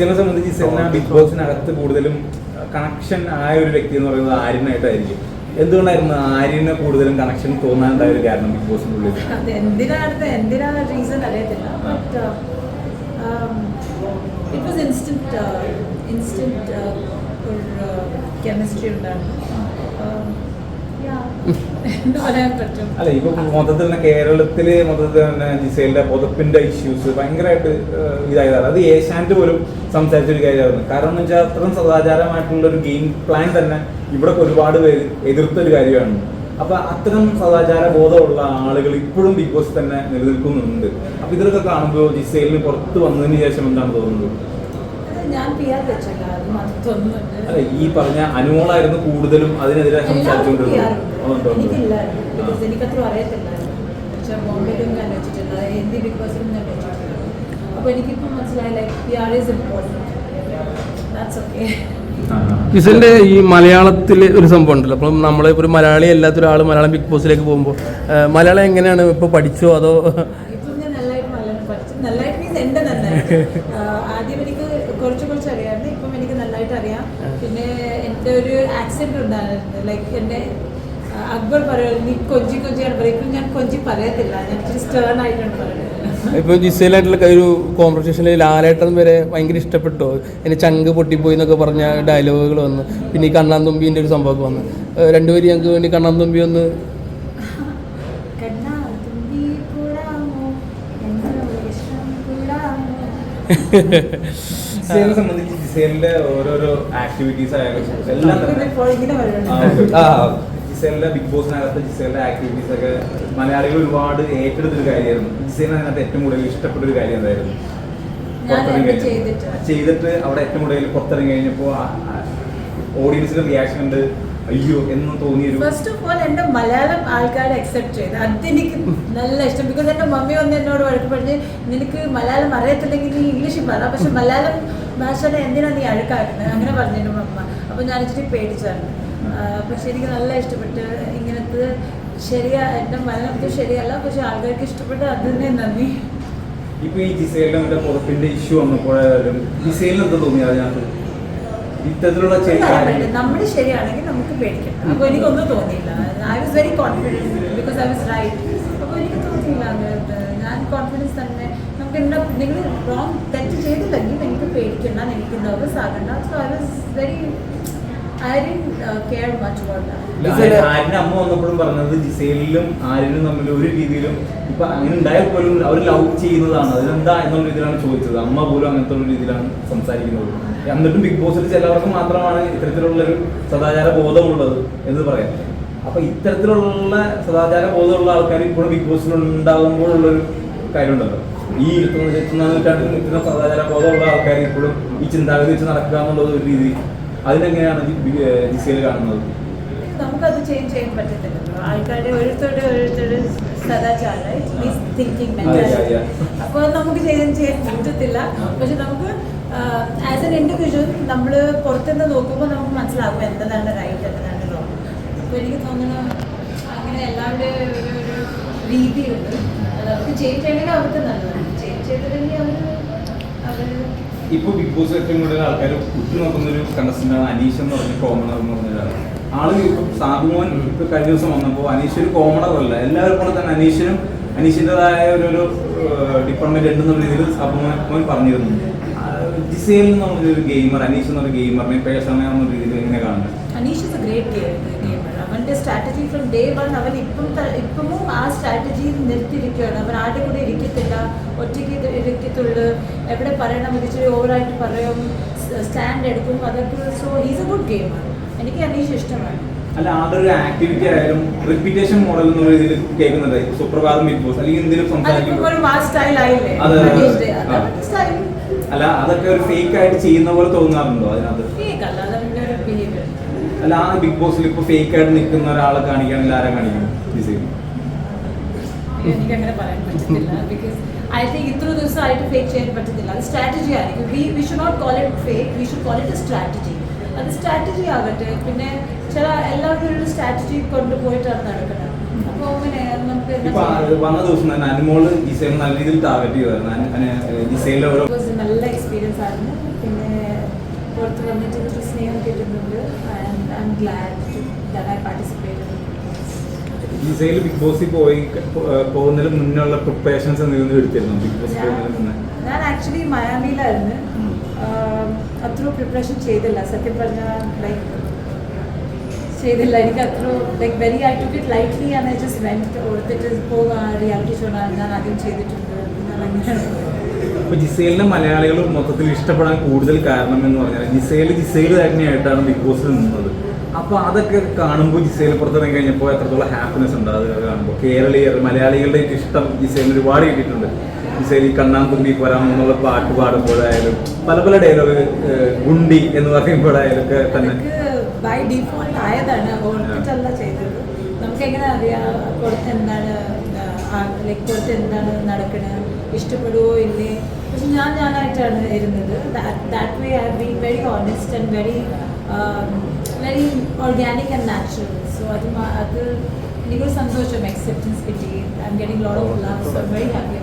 ജിസേലിനെ സംബന്ധിച്ച് ജിസേലിനെ ബിഗ് ബോസിനകത്ത് കൂടുതലും കണക്ഷൻ ആയ ഒരു വ്യക്തി എന്ന് പറയുന്നത് ആര്യനായിട്ടായിരിക്കും. എന്തുകൊണ്ടായിരുന്നു ആര്യനെ കൂടുതലും കണക്ഷൻ തോന്നാനുണ്ടായ ഒരു കാരണം ബിഗ് ബോസിന്റെ ഉള്ളിൽ? എന്തിനാണ് എന്തിനാണ് റീസൺ അറിയത്തില്ല. But it was instant instant ഒരു കെമിസ്ട്രി ഉണ്ടായിരുന്നു. അല്ല ഇപ്പൊ മൊത്തത്തിൽ തന്നെ കേരളത്തിൽ മൊത്തത്തിൽ തന്നെ ജിസൈലിന്റെ പുതപ്പിന്റെ ഇഷ്യൂസ് ഭയങ്കരമായിട്ട് ഇതായതാണ്. അത് ഏഷ്യാനെറ്റ് പോലും സംസാരിച്ച ഒരു കാര്യമായിരുന്നു. കാരണം എന്ന് വെച്ചാൽ അത്രയും സദാചാരമായിട്ടുള്ള ഒരു ഗെയിം പ്ലാൻ തന്നെ ഇവിടെ ഒരുപാട് പേര് എതിർത്ത ഒരു കാര്യമാണ്. അപ്പൊ അത്തരം സദാചാര ബോധമുള്ള ആളുകൾ ഇപ്പോഴും ബിഗ് ബോസ് തന്നെ നിലനിൽക്കുന്നുണ്ട്. അപ്പൊ ഇതൊക്കെ കാണുമ്പോൾ ജിസൈലിന് പുറത്ത് വന്നതിന് ശേഷം എന്താണ് തോന്നുന്നത്? അല്ല ഈ പറഞ്ഞ അനുമോളായിരുന്നു കൂടുതലും അതിനെതിരെ സംസാരിച്ചുകൊണ്ടിരുന്നത്. എനിക്കത്ര ബോംബെയിലും ഞാൻ വെച്ചിട്ടില്ല ഹിന്ദി ബിഗ് ബോസിലും ഞാൻ വെച്ചിട്ടുണ്ട്. അപ്പോൾ മനസ്സിലായി like P R is important that's okay ആ. ഈ മലയാളത്തിൽ ഒരു സംഭവം ഉണ്ടല്ലോ. അപ്പം നമ്മൾ ഒരു മലയാളി അല്ലാത്ത ഒരാൾ മലയാളം ബിഗ് ബോസിലേക്ക് പോകുമ്പോൾ മലയാളം എങ്ങനെയാണ് ഇപ്പൊ പഠിച്ചോ അതോ? ആദ്യം എനിക്ക് കുറച്ച് കുറച്ച് അറിയാമായിരുന്നു ഇപ്പം എനിക്ക് നല്ലതായിട്ട് അറിയാം. പിന്നെ എന്റെ ഒരു ആക്സെന്റ് ഉണ്ടായിരുന്നു. ലൈക്ക് എന്റെ അക്ബർ പറയുന്നത് നീ കൊഞ്ചി കൊഞ്ചിയാണ് പറയുമ്പോൾ ഞാൻ കൊഞ്ചി പറയത്തില്ല. ഞാൻ ഇച്ചിരി സ്റ്റേൺ ആയിട്ടാണ് പറയുന്നത്. ഇപ്പൊ ജിസയിലായിട്ടുള്ള ഒരു കോൺവെർസേഷനിൽ ലാലേട്ടൻ വരെ ഭയങ്കര ഇഷ്ടപ്പെട്ടു? എന്നെ ചങ്ക് പൊട്ടിപ്പോയി എന്നൊക്കെ പറഞ്ഞ ഡയലോഗുകൾ വന്നു. പിന്നെ ഈ കണ്ണാൻ തുമ്പീന്റെ ഒരു സംഭവം വന്നു. രണ്ടുപേര് ഞങ്ങൾക്ക് വേണ്ടി കണ്ണാൻ തുമ്പി ഒന്ന് കണ്ണാ ജിസേലിനെ സംബന്ധിച്ച് ജിസേലിന്റെ ഓരോരോ ആക്ടിവിറ്റീസ് ആയാലും എല്ലാം ജിസേലിന്റെ ബിഗ് ബോസിനകത്ത് ജിസേലിന്റെ ആക്ടിവിറ്റീസ് ഒക്കെ മലയാളികൾ ഒരുപാട് ഏറ്റെടുത്തൊരു കാര്യമായിരുന്നു. ജിസേലിന് അതിനകത്ത് ഏറ്റവും കൂടുതൽ ഇഷ്ടപ്പെട്ട ഒരു കാര്യം എന്തായിരുന്നു? പുറത്തിറങ്ങി ചെയ്തിട്ട്? ചെയ്തിട്ട് അവിടെ ഏറ്റവും കൂടുതൽ പുറത്തിറങ്ങി കഴിഞ്ഞപ്പോൾ ഓഡിയൻസിന്റെ റിയാക്ഷൻ ഉണ്ട്. അയ്യോ എന്ന് തോന്നിയൊരു ഫസ്റ്റ് ഓഫ് ഓൾ എന്റെ മലയാളം ആൾക്കാരെ അക്സെപ്റ്റ് ചെയ്ത്. അതെനിക്ക് നല്ല ഇഷ്ടം. ബിക്കോസ് എന്റെ മമ്മി ഒന്ന് എന്നോട് വഴക്ക് പറഞ്ഞ് നിനക്ക് മലയാളം അറിയത്തില്ലെങ്കിൽ നീ ഇംഗ്ലീഷിൽ പറ. പക്ഷെ മലയാളം ഭാഷയുടെ എന്തിനാ നീ അഴുക്കാക്കുന്നത്? അങ്ങനെ പറഞ്ഞു എന്റെ മമ്മ. അപ്പൊ ഞാൻ ഇച്ചിരി പേടിച്ചാണ് പക്ഷെ എനിക്ക് നല്ല ഇഷ്ടപ്പെട്ട് ഇങ്ങനത്തെ ശരിയാ എന്റെ മലയാളത്തിൽ ശരിയല്ല. പക്ഷെ ആൾക്കാർക്ക് ഇഷ്ടപ്പെട്ട് അതിനെ നന്ദി. ഇപ്പൊ ഈ മറ്റേ പുറത്തിന്റെ ഇഷ്യൂ വന്നപ്പോഴും ജിസേലിന് എന്താ തോന്നിയത് അതിനകത്ത്? ഇത്തരത്തിലുള്ള നമ്മുടെ ശരിയാണെങ്കിൽ നമുക്ക് പേടിക്കാം. അപ്പോൾ എനിക്കൊന്നും തോന്നിയില്ല. I was very confident because I was right അപ്പോൾ എനിക്ക് തോന്നിയില്ല ഞാൻ കോൺഫിഡൻസ് തന്നെ. നമുക്ക് എന്താ നിങ്ങൾ റോങ് തെറ്റ് ചെയ്തില്ലെങ്കിൽ എനിക്ക് പേടിക്കണ്ട എനിക്ക് നെർവസ് ആകണ്ട സോ ഐ വാസ് വെരി ആര്യന്റെ അമ്മ വന്നപ്പോഴും പറഞ്ഞത് ജിസേലിലും ആര്യനും തമ്മിൽ ഒരു രീതിയിലും ഇപ്പൊ അങ്ങനെ ഉണ്ടായാൽ പോലും അവർ ലവ് ചെയ്യുന്നതാണ്. അതിലെന്താ എന്നുള്ള രീതിയിലാണ് ചോദിച്ചത്. അമ്മ പോലും അങ്ങനത്തെ ഒരു രീതിയിലാണ് സംസാരിക്കുന്നത്. എന്നിട്ടും ബിഗ് ബോസിൽ ചിലവർക്ക് മാത്രമാണ് ഇത്തരത്തിലുള്ള ഒരു സദാചാര ബോധമുള്ളത് എന്ന് പറയാം. അപ്പൊ ഇത്തരത്തിലുള്ള സദാചാര ബോധമുള്ള ആൾക്കാർ ഇപ്പോഴും ബിഗ് ബോസിൽ ഉണ്ടാകുമ്പോഴുള്ളൊരു കാര്യമുണ്ടല്ലോ. ഈ ഇരുപത്തൊന്ന് ഇരുപത്തൊന്നാം നൂറ്റാണ്ടിൽ നിൽക്കുന്ന സദാചാര ബോധമുള്ള ആൾക്കാർ ഇപ്പോഴും ഈ ചിന്താഗതി വെച്ച് നടക്കുക എന്നുള്ളത് ഒരു രീതി അതിനെങ്ങനെയാണ് ജിസേൽ കാണുന്നത്? നമുക്കത് ചേഞ്ച് ചെയ്യാൻ പറ്റത്തില്ലല്ലോ ആൾക്കാരുടെ ഓരോരുത്തരുടെ ഓരോരുത്തരുടെ സദാചാരം തിങ്കിങ് മെന്റാലിറ്റി. അപ്പോൾ നമുക്ക് ചേഞ്ച് ചെയ്യാൻ പറ്റത്തില്ല. പക്ഷെ നമുക്ക് ആസ് എൻ ഇൻഡിവിജ്വൽ നമ്മൾ പുറത്തുനിന്ന് നോക്കുമ്പോൾ നമുക്ക് മനസ്സിലാകും എന്താണ് റൈറ്റ് എന്താണ് റോങ് അപ്പോൾ എനിക്ക് തോന്നുന്നു അങ്ങനെ എല്ലാവരുടെ ഒരു ഒരു രീതിയുണ്ട്. അത് അവർക്ക് ചേഞ്ച് ചെയ്യണമെങ്കിൽ അവർക്ക് നല്ലതാണ്. ചേഞ്ച് ചെയ്തിട്ടുണ്ടെങ്കിൽ അവർ അവർ ഇപ്പൊ ബിഗ് ബോസ് ഏറ്റവും കൂടുതൽ ആൾക്കാർ ഉറ്റുനോക്കുന്ന ഒരു കണ്ടസ്റ്റന്റ് ആണ് അനീഷ് എന്ന് പറഞ്ഞ കോമണർ എന്ന് പറഞ്ഞ ഒരാൾ ആൾ ഇപ്പൊ സാബുമോൻ ഇപ്പൊ കഴിഞ്ഞ ദിവസം വന്നപ്പോൾ അനീഷ് ഒരു കോമണർ അല്ല. എല്ലാവരും പോലെ തന്നെ അനീഷിനും അനീഷിന്റെതായ ഒരു ഡിപ്പാർട്ട്മെന്റ് ഉണ്ടെന്നുള്ള രീതിയിൽ സാബുമോൻ മോൻ പറഞ്ഞിരുന്നു. ആ, ജിസേൽ എന്ന് പറഞ്ഞൊരു ഗെയിമർ അനീഷ് എന്നൊരു ഗെയിമറിനെ പേഴ്സണൽ എന്ന രീതിയിൽ എങ്ങനെ കാണുന്നത്? Aneesh is a great gamer അവന്റെ സ്ട്രാറ്റജി ഫ്രം ഡേ വൺ അവൻ ഇപ്പം ഇപ്പമും ആ സ്ട്രാറ്റജി നിർത്തിയിരിക്കുകയാണ്. അവൻ ആരുടെ കൂടെ ഇരിക്കത്തില്ല ഒറ്റയ്ക്ക് ഇരിക്കത്തുള്ളൂ എവിടെ പറയണം ഇച്ചിരി ഓവറായിട്ട് പറയും സ്റ്റാൻഡ് എടുക്കും അതൊക്കെ. So he's a good gamer എനിക്ക് അനീഷ് ഇഷ്ടമാണ്. അല്ല അതൊരു ആക്ടിവിറ്റി ആയാലും റിപ്പീറ്റേഷൻ മോഡൽ എന്നുള്ള രീതിയിൽ കേൾക്കുന്നത് സുപ്രഭാതം ബിഗ് ബോസ് അല്ലെങ്കിൽ എന്തെങ്കിലും അതിപ്പം അല്ല അതൊക്കെ ഒരു ഫേക്ക് ആയിട്ട് ചെയ്യുന്ന പോലെ തോന്നാറുണ്ടോ അതിനകത്ത്? അല്ല ആ ബിഗ് ബോസിൽ ഇപ്പൊ ഫേക്ക് ആയിട്ട് നിൽക്കുന്ന ഒരാളെ കാണിക്കുകയാണെങ്കിൽ ആരെ കാണിക്കും എനിക്ക് അങ്ങനെ പറയാൻ പറ്റത്തില്ല ബിക്കോസ് ഐ തിങ്ക് ഇത്ര ദിവസമായിട്ട് ഫേക്ക് ചെയ്യാൻ പറ്റത്തില്ല. അത് സ്ട്രാറ്റജി ആയിരിക്കും. We we should not call it fake we should call it strategy അത് സ്ട്രാറ്റജി ആകട്ടെ. പിന്നെ ചില എല്ലാവരും ഒരു സ്ട്രാറ്റജി കൊണ്ടുപോയിട്ടാണ് നടക്കുന്നത്. ഇപ്പൊ വന്ന ദിവസം തന്നെ അനുമോൾ ജിസേൽ നല്ല രീതിയിൽ ടാർഗറ്റ് ചെയ്തായിരുന്നു. ജിസേലിന്റെ ഓരോ നല്ല എക്സ്പീരിയൻസ് ആയിരുന്നു. പിന്നെ പുറത്ത് വന്നിട്ട് ഒരു സ്നേഹം കിട്ടുന്നുണ്ട്. And I am glad that I participate ജിസയിൽ big ബോസിൽ പോയി പോകുന്നതിന് മുന്നുള്ള പ്രിപ്പറേഷൻസ് എന്തെങ്കിലും എടുത്തിരുന്നു? ബിഗ് ബോസ് പോകുന്നതിന് മുന്നേ? ഞാൻ ആക്ച്വലി മയാമിയിലായിരുന്നു അത്ര പ്രിപ്പറേഷൻ ചെയ്തില്ല. സത്യം പറഞ്ഞാൽ ലൈക്ക് ചെയ്തില്ല. എനിക്ക് അത്ര like very I took it lightly and I just went ഓർത്തിട്ട് പോകാം റിയാലിറ്റി ഷോ ഞാൻ ആദ്യം ചെയ്തിട്ടുണ്ട് അപ്പൊ ജിസേലിനെ മലയാളികൾ മൊത്തത്തിൽ ഇഷ്ടപ്പെടാൻ കൂടുതൽ കാരണം എന്ന് പറഞ്ഞാൽ ജിസേൽ ജിസേൽ തന്നെയായിട്ടാണ് ബിഗ് ബോസിൽ നിന്നത്. അപ്പൊ അതൊക്കെ കാണുമ്പോൾ ജിസേൽ പുറത്തിറങ്ങി കഴിഞ്ഞപ്പോൾ എത്രത്തോളം ഹാപ്പിനെസ് ഉണ്ട് അത് കാണുമ്പോൾ. കേരളീയർ മലയാളികളുടെ ഇഷ്ടം ജിസേലിന് ഒരുപാട് കിട്ടിയിട്ടുണ്ട്. ജിസേൽ ഈ കണ്ണാൻ തുമ്പി പോരാം എന്നുള്ള പാട്ട് പാടുമ്പോഴായാലും പല പല ഡയലോഗ് ഗുണ്ടി എന്ന് പറയുമ്പോഴായാലും ഒക്കെ തന്നെ ബൈ ഡിഫോൾട്ട് ആയതാണ് ഹോസ്പിറ്റലല്ല ചെയ്തത്. നമുക്ക് എങ്ങനെ അറിയാം പുറത്ത് എന്താണ് ലൈക്ക് പുറത്ത് എന്താണ് നടക്കുന്നത് ഇഷ്ടപ്പെടുവോ ഇല്ലേ? പക്ഷെ ഞാൻ ഞാനായിട്ടാണ് ഇരുന്നത്. That way I been very honest and very very organic and natural so അത് അത് എനിക്കൊരു സന്തോഷം അക്സെപ്റ്റൻസ് കിട്ടി. I am getting load of love so very happy